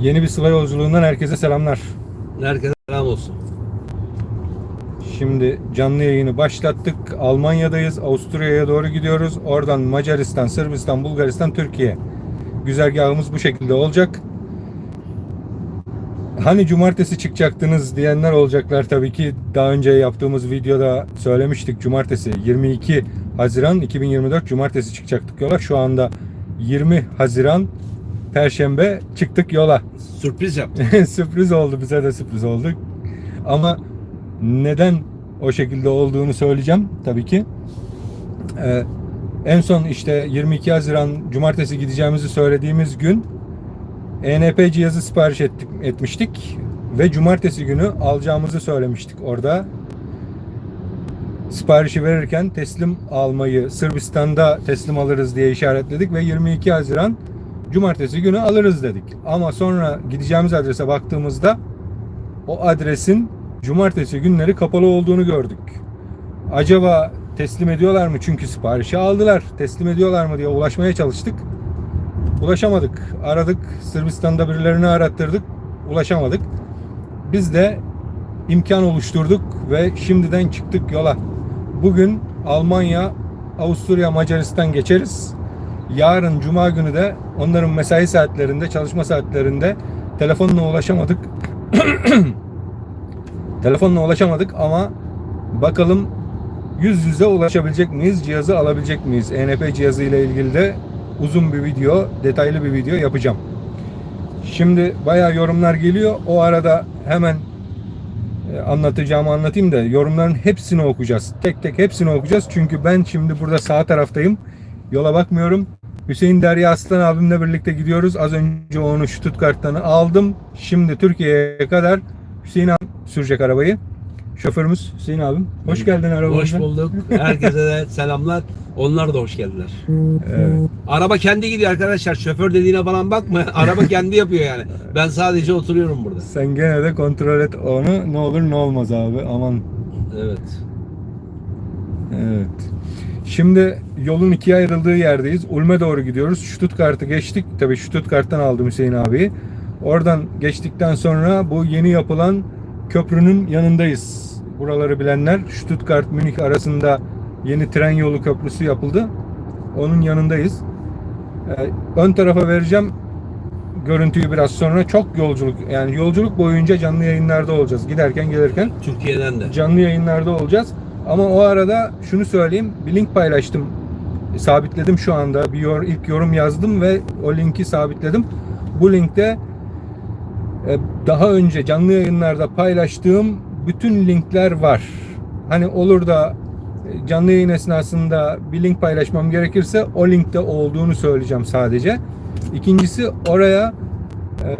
Yeni bir sıla yolculuğundan herkese selamlar. Herkese selam olsun. Şimdi canlı yayını başlattık. Almanya'dayız. Avusturya'ya doğru gidiyoruz. Oradan Macaristan, Sırbistan, Bulgaristan, Türkiye. Güzergahımız bu şekilde olacak. Hani cumartesi çıkacaktınız diyenler olacaklar tabii ki. Daha önce yaptığımız videoda söylemiştik. Cumartesi 22 Haziran 2024 Cumartesi çıkacaktık yola. Şu anda 20 Haziran Perşembe çıktık yola. Sürpriz yap. sürpriz oldu bize de sürpriz oldu. Ama neden o şekilde olduğunu söyleyeceğim tabii ki. Ee, en son işte 22 Haziran Cumartesi gideceğimizi söylediğimiz gün ENP cihazı sipariş ettik, etmiştik ve Cumartesi günü alacağımızı söylemiştik orada. Siparişi verirken teslim almayı Sırbistan'da teslim alırız diye işaretledik ve 22 Haziran Cumartesi günü alırız dedik. Ama sonra gideceğimiz adrese baktığımızda o adresin cumartesi günleri kapalı olduğunu gördük. Acaba teslim ediyorlar mı? Çünkü siparişi aldılar. Teslim ediyorlar mı diye ulaşmaya çalıştık. Ulaşamadık. Aradık. Sırbistan'da birilerini arattırdık. Ulaşamadık. Biz de imkan oluşturduk ve şimdiden çıktık yola. Bugün Almanya, Avusturya, Macaristan geçeriz. Yarın Cuma günü de onların mesai saatlerinde, çalışma saatlerinde telefonla ulaşamadık. telefonla ulaşamadık ama bakalım yüz yüze ulaşabilecek miyiz? Cihazı alabilecek miyiz? ENP cihazı ile ilgili de uzun bir video, detaylı bir video yapacağım. Şimdi bayağı yorumlar geliyor. O arada hemen e, anlatacağımı anlatayım da yorumların hepsini okuyacağız. Tek tek hepsini okuyacağız. Çünkü ben şimdi burada sağ taraftayım. Yola bakmıyorum. Hüseyin Derya Aslan abimle birlikte gidiyoruz. Az önce onu Stuttgart'tan aldım. Şimdi Türkiye'ye kadar Hüseyin abi sürecek arabayı. Şoförümüz Hüseyin abim. Hoş geldin arabamıza. Hoş bulduk. Herkese de selamlar. Onlar da hoş geldiler. Evet. Araba kendi gidiyor arkadaşlar. Şoför dediğine falan bakma. Araba kendi yapıyor yani. Ben sadece oturuyorum burada. Sen gene de kontrol et onu. Ne olur ne olmaz abi. Aman. Evet. Evet. Şimdi yolun ikiye ayrıldığı yerdeyiz. Ulm'e doğru gidiyoruz. Stuttgart'ı geçtik. Tabii Stuttgart'tan aldım Hüseyin abi. Oradan geçtikten sonra bu yeni yapılan köprünün yanındayız. Buraları bilenler Stuttgart Münih arasında yeni tren yolu köprüsü yapıldı. Onun yanındayız. Ee, ön tarafa vereceğim görüntüyü biraz sonra. Çok yolculuk yani yolculuk boyunca canlı yayınlarda olacağız. Giderken gelirken Türkiye'den de. canlı yayınlarda olacağız. Ama o arada şunu söyleyeyim. Bir link paylaştım. Sabitledim şu anda. Bir yor, ilk yorum yazdım ve o linki sabitledim. Bu linkte e, daha önce canlı yayınlarda paylaştığım bütün linkler var. Hani olur da e, canlı yayın esnasında bir link paylaşmam gerekirse o linkte olduğunu söyleyeceğim sadece. İkincisi oraya e,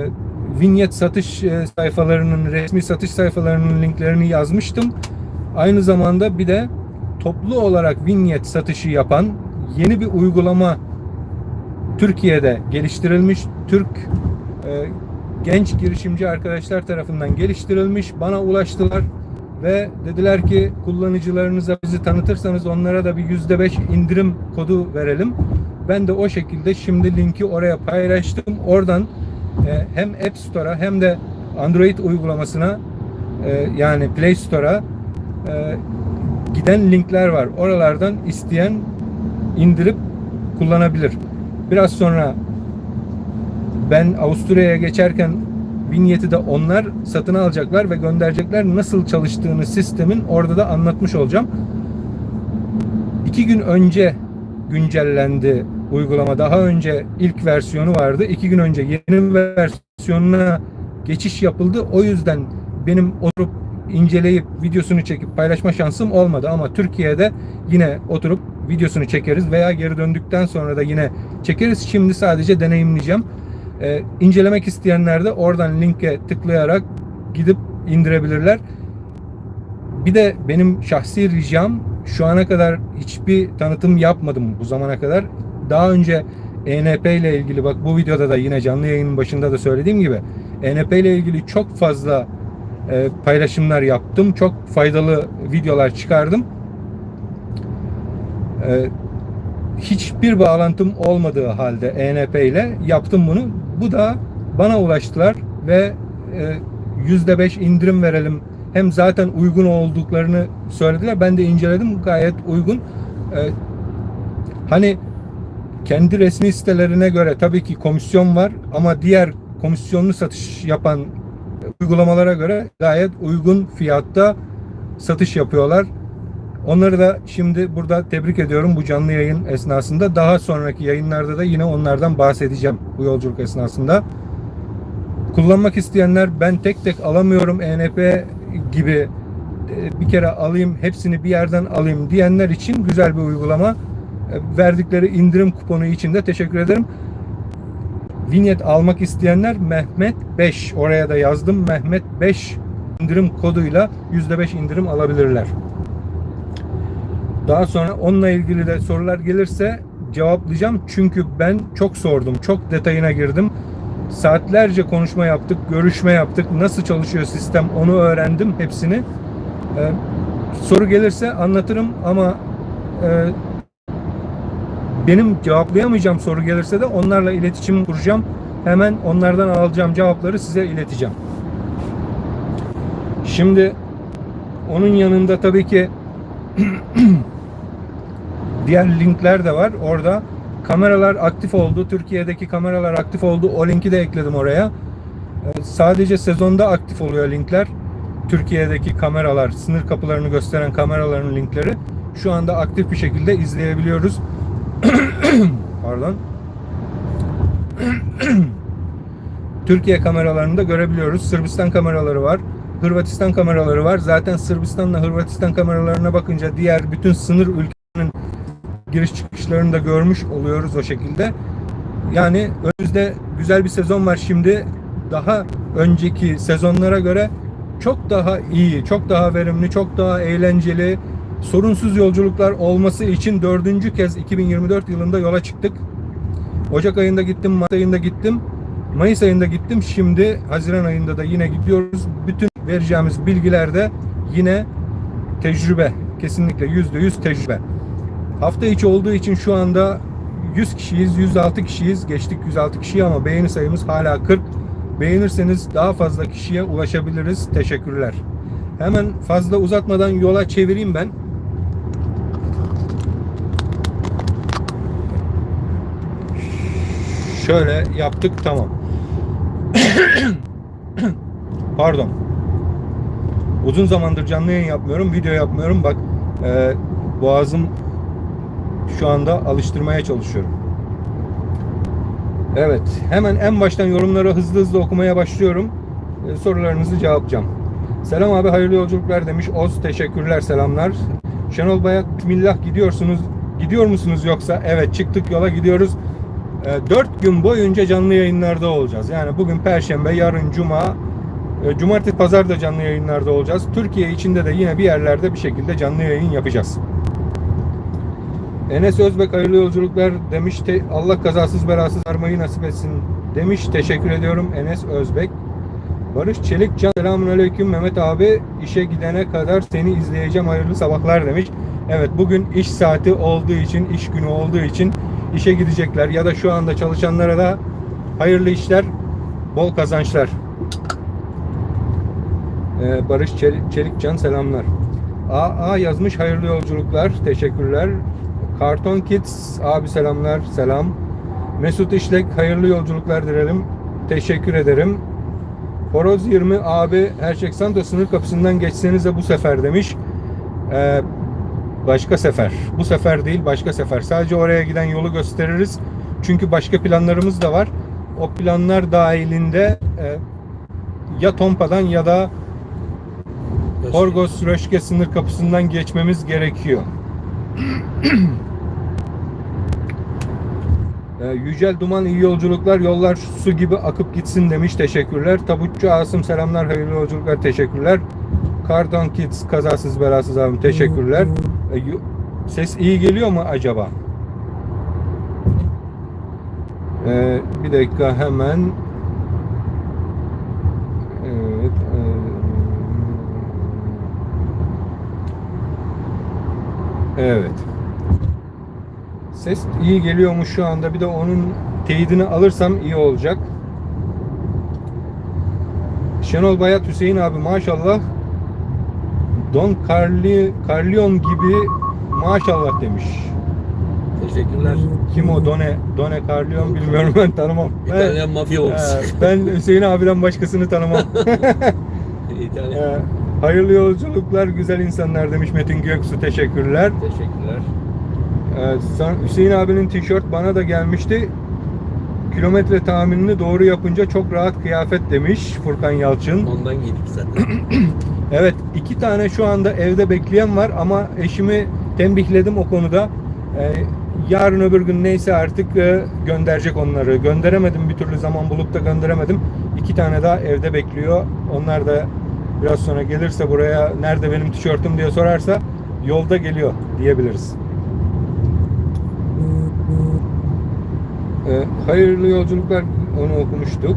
vinyet satış e, sayfalarının resmi satış sayfalarının linklerini yazmıştım. Aynı zamanda bir de toplu olarak vinyet satışı yapan yeni bir uygulama Türkiye'de geliştirilmiş. Türk e, genç girişimci arkadaşlar tarafından geliştirilmiş. Bana ulaştılar ve dediler ki kullanıcılarınıza bizi tanıtırsanız onlara da bir yüzde beş indirim kodu verelim. Ben de o şekilde şimdi linki oraya paylaştım. Oradan e, hem App Store'a hem de Android uygulamasına e, yani Play Store'a giden linkler var. Oralardan isteyen indirip kullanabilir. Biraz sonra ben Avusturya'ya geçerken vinyeti de onlar satın alacaklar ve gönderecekler. Nasıl çalıştığını sistemin orada da anlatmış olacağım. İki gün önce güncellendi uygulama. Daha önce ilk versiyonu vardı. İki gün önce yeni versiyonuna geçiş yapıldı. O yüzden benim oturup inceleyip videosunu çekip paylaşma şansım olmadı ama Türkiye'de yine oturup videosunu çekeriz veya geri döndükten sonra da yine çekeriz. Şimdi sadece deneyimleyeceğim. Ee, incelemek isteyenler de oradan linke tıklayarak gidip indirebilirler. Bir de benim şahsi ricam şu ana kadar hiçbir tanıtım yapmadım bu zamana kadar. Daha önce ENP ile ilgili bak bu videoda da yine canlı yayının başında da söylediğim gibi ENP ile ilgili çok fazla e, paylaşımlar yaptım. Çok faydalı videolar çıkardım. E, hiçbir bağlantım olmadığı halde ENP ile yaptım bunu. Bu da bana ulaştılar ve e, %5 indirim verelim. Hem zaten uygun olduklarını söylediler. Ben de inceledim. Gayet uygun. Hani kendi resmi sitelerine göre tabii ki komisyon var ama diğer komisyonlu satış yapan uygulamalara göre gayet uygun fiyatta satış yapıyorlar. Onları da şimdi burada tebrik ediyorum bu canlı yayın esnasında. Daha sonraki yayınlarda da yine onlardan bahsedeceğim bu yolculuk esnasında. Kullanmak isteyenler ben tek tek alamıyorum ENP gibi e, bir kere alayım hepsini bir yerden alayım diyenler için güzel bir uygulama. E, Verdikleri indirim kuponu için de teşekkür ederim. Vinyet almak isteyenler Mehmet 5 oraya da yazdım. Mehmet 5 indirim koduyla %5 indirim alabilirler. Daha sonra onunla ilgili de sorular gelirse cevaplayacağım. Çünkü ben çok sordum. Çok detayına girdim. Saatlerce konuşma yaptık, görüşme yaptık. Nasıl çalışıyor sistem onu öğrendim hepsini. Ee, soru gelirse anlatırım ama e, benim cevaplayamayacağım soru gelirse de onlarla iletişim kuracağım. Hemen onlardan alacağım cevapları size ileteceğim. Şimdi onun yanında tabii ki diğer linkler de var. Orada kameralar aktif oldu. Türkiye'deki kameralar aktif oldu. O linki de ekledim oraya. Ee, Sadece sezonda aktif oluyor linkler. Türkiye'deki kameralar, sınır kapılarını gösteren kameraların linkleri şu anda aktif bir şekilde izleyebiliyoruz. Pardon. Türkiye kameralarını da görebiliyoruz. Sırbistan kameraları var. Hırvatistan kameraları var. Zaten Sırbistan'la Hırvatistan kameralarına bakınca diğer bütün sınır ülkenin giriş çıkışlarını da görmüş oluyoruz o şekilde. Yani önümüzde güzel bir sezon var şimdi. Daha önceki sezonlara göre çok daha iyi, çok daha verimli, çok daha eğlenceli, sorunsuz yolculuklar olması için dördüncü kez 2024 yılında yola çıktık. Ocak ayında gittim, Mart ayında gittim, Mayıs ayında gittim. Şimdi Haziran ayında da yine gidiyoruz. Bütün vereceğimiz bilgiler de yine tecrübe. Kesinlikle yüzde yüz tecrübe. Hafta içi olduğu için şu anda 100 kişiyiz, 106 kişiyiz. Geçtik 106 kişiyi ama beğeni sayımız hala 40. Beğenirseniz daha fazla kişiye ulaşabiliriz. Teşekkürler. Hemen fazla uzatmadan yola çevireyim ben. Şöyle yaptık tamam. Pardon. Uzun zamandır canlı yayın yapmıyorum, video yapmıyorum. Bak e, boğazım şu anda alıştırmaya çalışıyorum. Evet, hemen en baştan yorumları hızlı hızlı okumaya başlıyorum. E, sorularınızı cevaplayacağım. Selam abi, hayırlı yolculuklar demiş. Oz, teşekkürler, selamlar. Şenol Bayat, millah gidiyorsunuz. Gidiyor musunuz yoksa? Evet, çıktık yola gidiyoruz. 4 gün boyunca canlı yayınlarda olacağız. Yani bugün Perşembe, yarın Cuma, e, Cumartesi, Pazar da canlı yayınlarda olacağız. Türkiye içinde de yine bir yerlerde bir şekilde canlı yayın yapacağız. Enes Özbek hayırlı yolculuklar demiş. Allah kazasız belasız armayı nasip etsin demiş. Teşekkür ediyorum Enes Özbek. Barış Çelik Can selamun aleyküm Mehmet abi işe gidene kadar seni izleyeceğim hayırlı sabahlar demiş. Evet bugün iş saati olduğu için iş günü olduğu için işe gidecekler ya da şu anda çalışanlara da hayırlı işler bol kazançlar. Ee, Barış Çelik, Çelikcan selamlar. AA yazmış hayırlı yolculuklar. Teşekkürler. Karton Kids abi selamlar. Selam. Mesut İşlek hayırlı yolculuklar dilerim. Teşekkür ederim. Horoz 20 abi Erçek Santa sınır kapısından geçsenize bu sefer demiş. Ee, başka sefer. Bu sefer değil başka sefer. Sadece oraya giden yolu gösteririz. Çünkü başka planlarımız da var. O planlar dahilinde e, ya Tompa'dan ya da Horgos Röşke sınır kapısından geçmemiz gerekiyor. Ee, Yücel Duman iyi yolculuklar. Yollar su gibi akıp gitsin demiş. Teşekkürler. Tabutçu Asım selamlar. Hayırlı yolculuklar. Teşekkürler. Kardan Kids kazasız belasız abim. Teşekkürler. Yu- Ses iyi geliyor mu acaba? Ee, bir dakika hemen. Evet. e, Evet. Ses iyi geliyor mu şu anda? Bir de onun teyidini alırsam iyi olacak. Şenol Bayat Hüseyin abi maşallah Don Carli, Carlion gibi maşallah demiş. Teşekkürler. Kim o Done Done Carlion bilmiyorum ben tanımam. İtalyan mafya olmuş. ben Hüseyin abiden başkasını tanımam. İtalyan. Hayırlı yolculuklar güzel insanlar demiş Metin Göksu teşekkürler. Teşekkürler. Ee, Hüseyin abinin tişört bana da gelmişti. Kilometre tahminini doğru yapınca çok rahat kıyafet demiş Furkan Yalçın. Ondan giydik zaten. Evet iki tane şu anda evde bekleyen var ama eşimi tembihledim o konuda. Ee, yarın öbür gün neyse artık e, gönderecek onları. Gönderemedim bir türlü zaman bulup da gönderemedim. İki tane daha evde bekliyor. Onlar da biraz sonra gelirse buraya nerede benim tişörtüm diye sorarsa yolda geliyor diyebiliriz. Ee, hayırlı yolculuklar onu okumuştuk.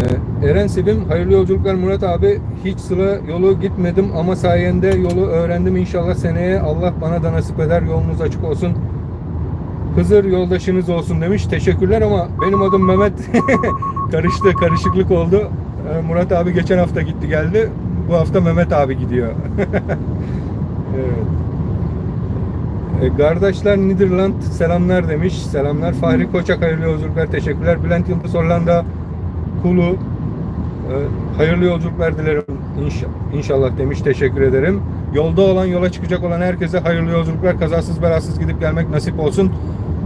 Ee, Eren Sevim, hayırlı yolculuklar Murat abi. Hiç sıla yolu gitmedim ama sayende yolu öğrendim. İnşallah seneye Allah bana da nasip eder. Yolunuz açık olsun. Hızır yoldaşınız olsun demiş. Teşekkürler ama benim adım Mehmet. Karıştı, karışıklık oldu. Ee, Murat abi geçen hafta gitti geldi. Bu hafta Mehmet abi gidiyor. evet. E, Kardeşler Niderland selamlar demiş. Selamlar. Fahri Koçak hayırlı yolculuklar. Teşekkürler. Bülent Yıldız Hollanda Kulu hayırlı yolculuklar dilerim İnşa- inşallah demiş. Teşekkür ederim. Yolda olan, yola çıkacak olan herkese hayırlı yolculuklar. Kazasız belasız gidip gelmek nasip olsun.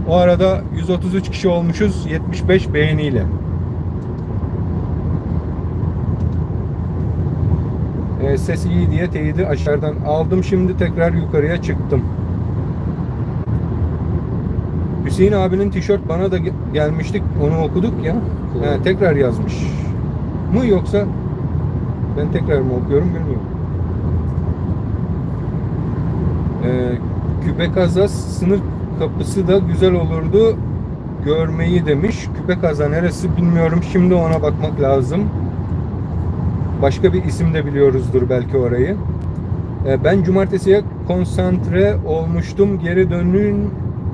O arada 133 kişi olmuşuz. 75 beğeniyle. E, ses iyi diye teyidi aşağıdan aldım. Şimdi tekrar yukarıya çıktım. Hüseyin abinin tişört bana da ge- gelmiştik. Onu okuduk ya. Ha, tekrar yazmış. Mı yoksa ben tekrar mı okuyorum bilmiyorum. Ee, Küpekazas sınır kapısı da güzel olurdu görmeyi demiş. Küpekaza neresi bilmiyorum. Şimdi ona bakmak lazım. Başka bir isim de biliyoruzdur belki orayı. Ee, ben cumartesiye konsantre olmuştum. Geri dönün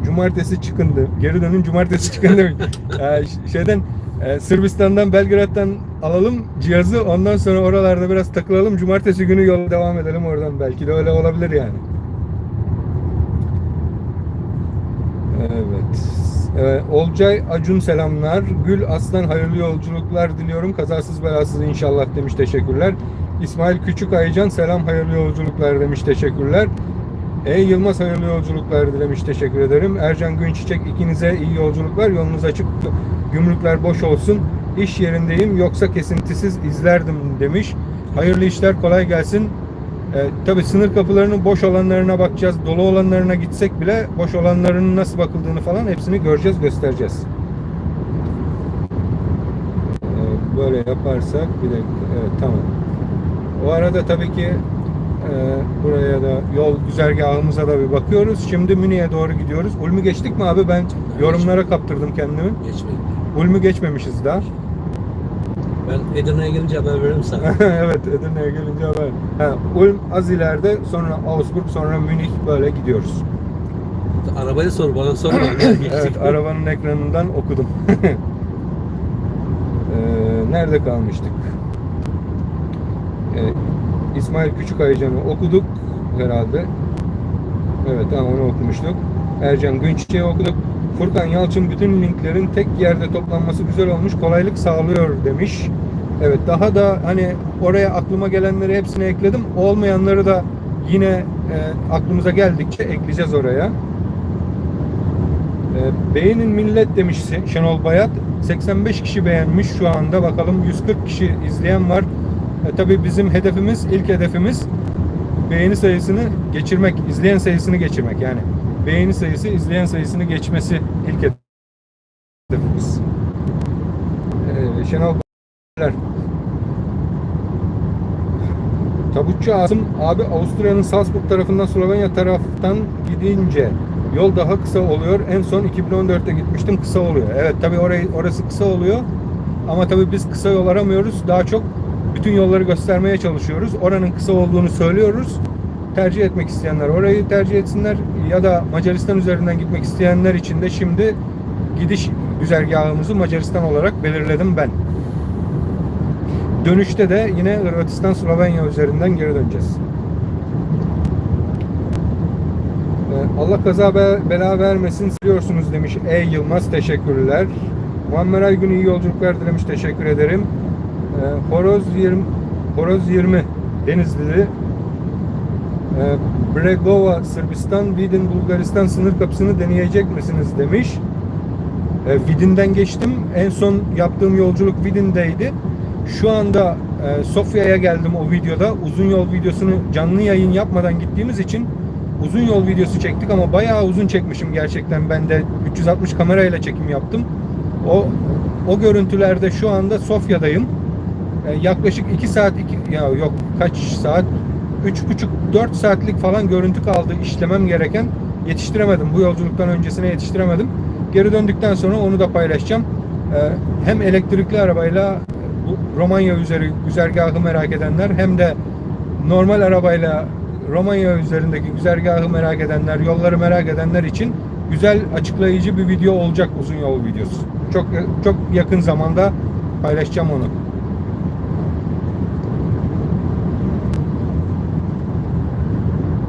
cumartesi çıkındı. Geri dönün cumartesi çıkındı. Ee, şeyden e, Sırbistan'dan Belgrad'dan alalım cihazı. Ondan sonra oralarda biraz takılalım. Cumartesi günü yola devam edelim oradan. Belki de öyle olabilir yani. Evet. Ee, Olcay Acun selamlar. Gül Aslan hayırlı yolculuklar diliyorum. Kazasız belasız inşallah demiş teşekkürler. İsmail Küçük Aycan selam hayırlı yolculuklar demiş teşekkürler. E Yılmaz hayırlı yolculuklar dilemiş teşekkür ederim. Ercan Günçiçek ikinize iyi yolculuklar. Yolunuz açık. Gümrükler boş olsun. İş yerindeyim yoksa kesintisiz izlerdim demiş. Hayırlı işler kolay gelsin. E, tabii sınır kapılarının boş olanlarına bakacağız. Dolu olanlarına gitsek bile boş olanlarının nasıl bakıldığını falan hepsini göreceğiz, göstereceğiz. E, böyle yaparsak bir dakika. Evet tamam. O arada tabii ki e, buraya da yol güzergahımıza da bir bakıyoruz. Şimdi Münih'e doğru gidiyoruz. Ulmü geçtik mi abi? Ben yorumlara kaptırdım kendimi. Geçmeyin. Ulmü geçmemişiz daha. Ben Edirne'ye gelince haber veririm sana. evet Edirne'ye gelince haber. Ha, Ulm az ileride sonra Augsburg sonra Münih böyle gidiyoruz. Arabaya sor bana sorma. Evet arabanın ekranından okudum. Ee, nerede kalmıştık? Ee, İsmail Küçükaycan'ı okuduk herhalde. Evet tamam onu okumuştuk. Ercan Günçiçek'i okuduk. Furkan Yalçın bütün linklerin tek yerde toplanması güzel olmuş. Kolaylık sağlıyor demiş. Evet daha da hani oraya aklıma gelenleri hepsini ekledim. Olmayanları da yine e, aklımıza geldikçe ekleyeceğiz oraya. E, beğenin millet demiş Şenol Bayat. 85 kişi beğenmiş şu anda. Bakalım 140 kişi izleyen var. E, tabii bizim hedefimiz, ilk hedefimiz beğeni sayısını geçirmek, izleyen sayısını geçirmek. Yani beğeni sayısı izleyen sayısını geçmesi ilk hedefimiz. E, Şenol Bayat Tabutçu Asım abi Avusturya'nın Salzburg tarafından Slovenya taraftan gidince yol daha kısa oluyor. En son 2014'te gitmiştim kısa oluyor. Evet tabi orayı orası kısa oluyor. Ama tabi biz kısa yol aramıyoruz. Daha çok bütün yolları göstermeye çalışıyoruz. Oranın kısa olduğunu söylüyoruz. Tercih etmek isteyenler orayı tercih etsinler ya da Macaristan üzerinden gitmek isteyenler için de şimdi gidiş güzergahımızı Macaristan olarak belirledim ben. Dönüşte de yine Hırvatistan Slovenya üzerinden geri döneceğiz. Ee, Allah kaza be- bela vermesin siliyorsunuz demiş E Yılmaz teşekkürler. Muammer Aygün iyi yolculuklar dilemiş teşekkür ederim. Ee, Horoz 20 Horoz 20 Denizlili Bregova Sırbistan Vidin Bulgaristan sınır kapısını deneyecek misiniz demiş. Ee, Vidin'den geçtim. En son yaptığım yolculuk Vidin'deydi. Şu anda e, Sofya'ya geldim o videoda. Uzun yol videosunu canlı yayın yapmadan gittiğimiz için uzun yol videosu çektik ama bayağı uzun çekmişim gerçekten. Ben de 360 kamerayla çekim yaptım. O o görüntülerde şu anda Sofya'dayım. E, yaklaşık 2 saat iki, ya yok kaç saat 3,5-4 saatlik falan görüntü kaldı işlemem gereken. Yetiştiremedim. Bu yolculuktan öncesine yetiştiremedim. Geri döndükten sonra onu da paylaşacağım. E, hem elektrikli arabayla bu Romanya üzeri güzergahı merak edenler hem de normal arabayla Romanya üzerindeki güzergahı merak edenler, yolları merak edenler için güzel açıklayıcı bir video olacak uzun yol videosu. Çok çok yakın zamanda paylaşacağım onu.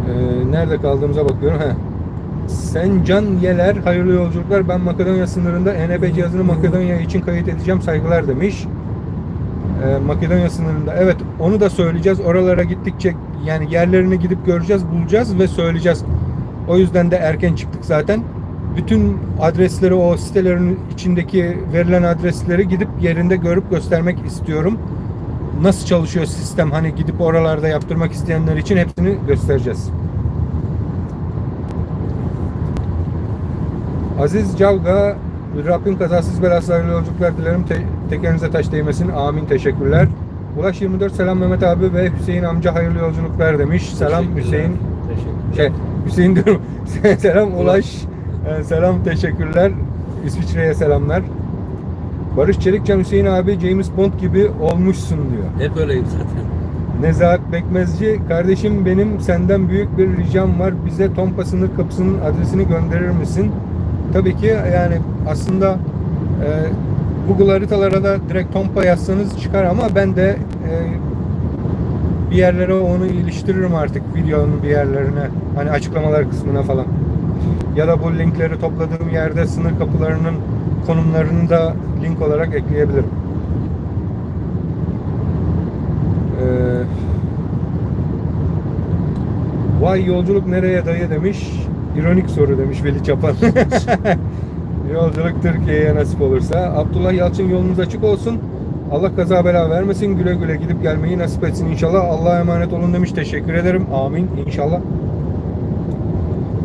Ee, nerede kaldığımıza bakıyorum. Heh. Sencan Yeler, hayırlı yolculuklar. Ben Makedonya sınırında ENB cihazını Makedonya için kayıt edeceğim. Saygılar demiş. Ee, Makedonya sınırında. Evet, onu da söyleyeceğiz. Oralara gittikçe yani yerlerini gidip göreceğiz, bulacağız ve söyleyeceğiz. O yüzden de erken çıktık zaten. Bütün adresleri o sitelerin içindeki verilen adresleri gidip yerinde görüp göstermek istiyorum. Nasıl çalışıyor sistem? Hani gidip oralarda yaptırmak isteyenler için hepsini göstereceğiz. Aziz Cavga Rabbim kazasız belasız hayırlı yolculuklar dilerim. Te- tekerinize taş değmesin. Amin. Teşekkürler. Ulaş 24 selam Mehmet abi ve Hüseyin amca hayırlı yolculuklar demiş. Selam. Hüseyin. Teşekkürler. Şey Hüseyin diyorum. selam Ulaş. Ee, selam teşekkürler. İsviçre'ye selamlar. Barış Çelikcan Hüseyin abi James Bond gibi olmuşsun diyor. Hep öyleyim zaten. Nezahat Bekmezci kardeşim benim senden büyük bir ricam var. Bize Tompa sınır kapısının adresini gönderir misin? Tabii ki yani aslında e, Google haritalara da direkt Tompa yazsanız çıkar ama ben de e, bir yerlere onu iliştiririm artık videonun bir yerlerine. Hani açıklamalar kısmına falan. Ya da bu linkleri topladığım yerde sınır kapılarının konumlarını da link olarak ekleyebilirim. Ee, Vay yolculuk nereye dayı demiş. İronik soru demiş Veli Çapan. yolculuk Türkiye'ye nasip olursa. Abdullah Yalçın yolunuz açık olsun. Allah kaza bela vermesin. Güle güle gidip gelmeyi nasip etsin inşallah. Allah'a emanet olun demiş. Teşekkür ederim. Amin. İnşallah.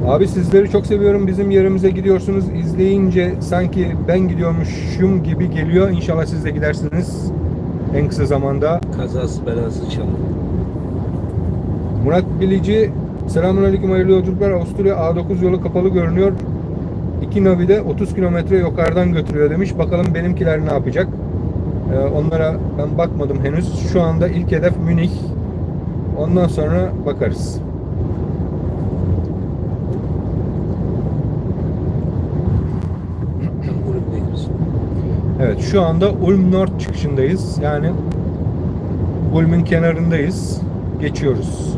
Abi sizleri çok seviyorum. Bizim yerimize gidiyorsunuz. İzleyince sanki ben gidiyormuşum gibi geliyor. İnşallah siz de gidersiniz en kısa zamanda. Kazası belası çalın. Murat Bilici Selamünaleyküm hayırlı yolculuklar. Avusturya A9 yolu kapalı görünüyor. İki Navi'de 30 kilometre yukarıdan götürüyor demiş. Bakalım benimkiler ne yapacak? Ee, onlara ben bakmadım henüz. Şu anda ilk hedef Münih. Ondan sonra bakarız. Evet şu anda Ulm Nord çıkışındayız. Yani Ulm'ün kenarındayız. Geçiyoruz.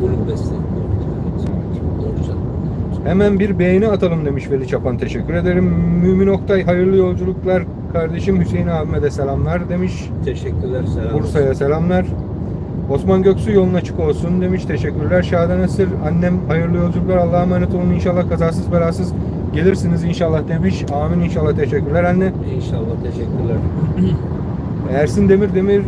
Doğru canım. Hemen bir beğeni atalım demiş Veli Çapan. Teşekkür ederim. Mümin Oktay hayırlı yolculuklar. Kardeşim Hüseyin abime de selamlar demiş. Teşekkürler. Selam. Bursa'ya selamlar. Osman Göksu yolun açık olsun demiş. Teşekkürler. Şadan Esir annem hayırlı yolculuklar. Allah'a emanet olun inşallah kazasız belasız gelirsiniz inşallah demiş. Amin inşallah teşekkürler anne. İnşallah teşekkürler. Ersin Demir Demir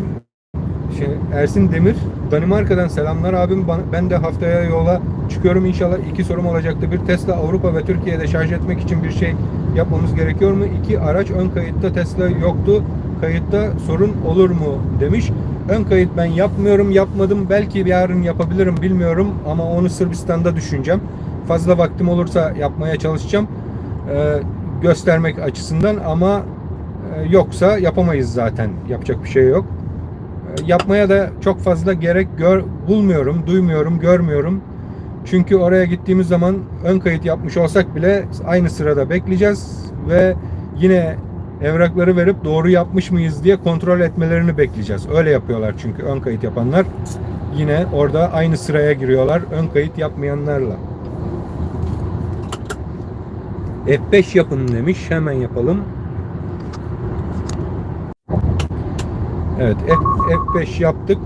şey, Ersin Demir Danimarka'dan selamlar abim. Ben de haftaya yola çıkıyorum inşallah. iki sorum olacaktı. Bir Tesla Avrupa ve Türkiye'de şarj etmek için bir şey yapmamız gerekiyor mu? İki araç ön kayıtta Tesla yoktu. Kayıtta sorun olur mu demiş. Ön kayıt ben yapmıyorum, yapmadım. Belki yarın yapabilirim bilmiyorum ama onu Sırbistan'da düşüneceğim. Fazla vaktim olursa yapmaya çalışacağım. Ee, göstermek açısından ama e, yoksa yapamayız zaten. Yapacak bir şey yok. Yapmaya da çok fazla gerek gör, bulmuyorum, duymuyorum, görmüyorum. Çünkü oraya gittiğimiz zaman ön kayıt yapmış olsak bile aynı sırada bekleyeceğiz ve yine evrakları verip doğru yapmış mıyız diye kontrol etmelerini bekleyeceğiz. Öyle yapıyorlar çünkü ön kayıt yapanlar yine orada aynı sıraya giriyorlar ön kayıt yapmayanlarla. F5 yapın demiş. Hemen yapalım. Evet F, F5 yaptık.